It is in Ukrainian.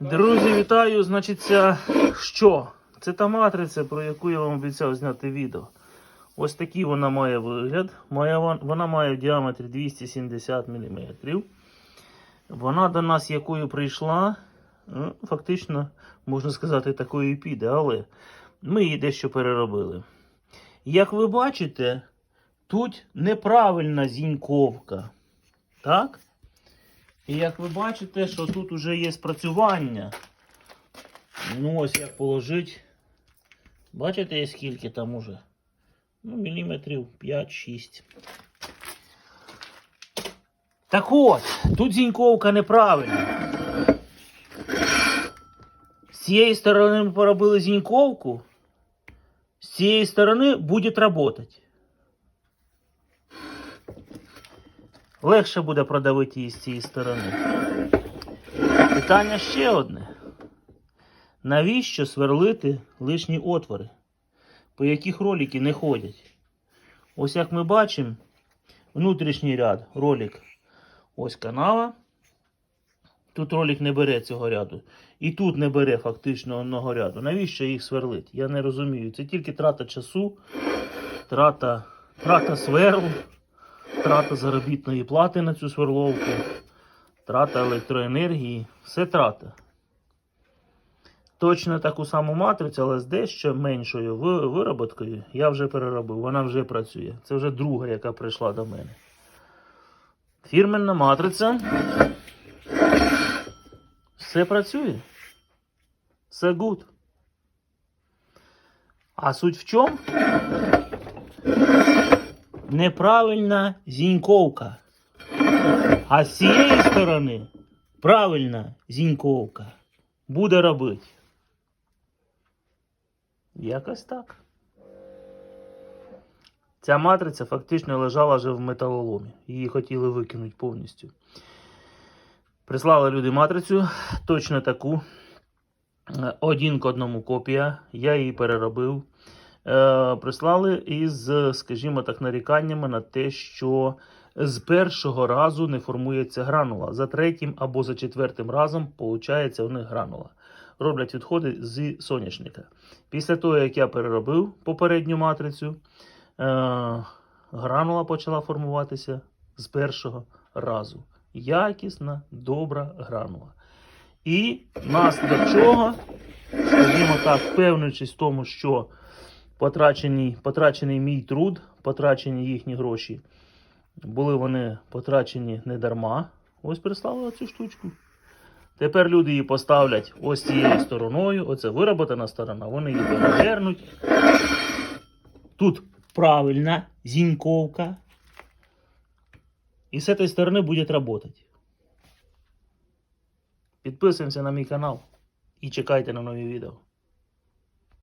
Друзі, вітаю! Значить, це що? Це та матриця, про яку я вам обіцяв зняти відео. Ось такий вона має вигляд. Вона має в діаметрі 270 мм. Вона до нас якою прийшла, ну, фактично, можна сказати, такою і піде, але ми її дещо переробили. Як ви бачите, тут неправильна зіньковка. Так? І як ви бачите, що тут вже є спрацювання. Ну ось як положить. Бачите, скільки там уже? Ну, міліметрів 5-6. Так от, тут зіньковка неправильна. З цієї сторони ми поробили зіньковку. З цієї сторони буде працювати. Легше буде продавити її з цієї сторони. Питання ще одне. Навіщо сверлити лишні отвори, по яких ролики не ходять? Ось як ми бачимо, внутрішній ряд, ролик, ось канава. Тут ролик не бере цього ряду. І тут не бере фактично одного ряду. Навіщо їх сверлити? Я не розумію. Це тільки трата часу, трата, трата сверл, трата заробітної плати на цю сверловку, трата електроенергії, все трата. Точно таку саму матрицю, але з дещо меншою вироботкою я вже переробив. Вона вже працює. Це вже друга, яка прийшла до мене. Фірменна матриця. Все працює. Все гуд. А суть в чому? Неправильна зіньковка. А з цієї сторони правильна зіньковка буде робити. Якось так. Ця матриця фактично лежала вже в металоломі. Її хотіли викинути повністю. Прислали люди матрицю, точно таку. Е, Один к одному копія. Я її переробив. Е, прислали із, скажімо так, наріканнями на те, що з першого разу не формується гранула. За третім або за четвертим разом виходить у них гранула. Роблять відходи з соняшника. Після того, як я переробив попередню матрицю, е, гранула почала формуватися з першого разу. Якісна, добра гранула. І наслідок чого, скажімо так, впевнившись в тому, що потрачений, потрачений мій труд, потрачені їхні гроші, були вони потрачені не дарма. Ось прислали цю штучку. Тепер люди її поставлять ось цією стороною. Оце вироботана сторона, вони її перевернуть. Тут правильна зіньковка. І з цієї сторони буде працювати. Підписуємося на мій канал і чекайте на нові відео.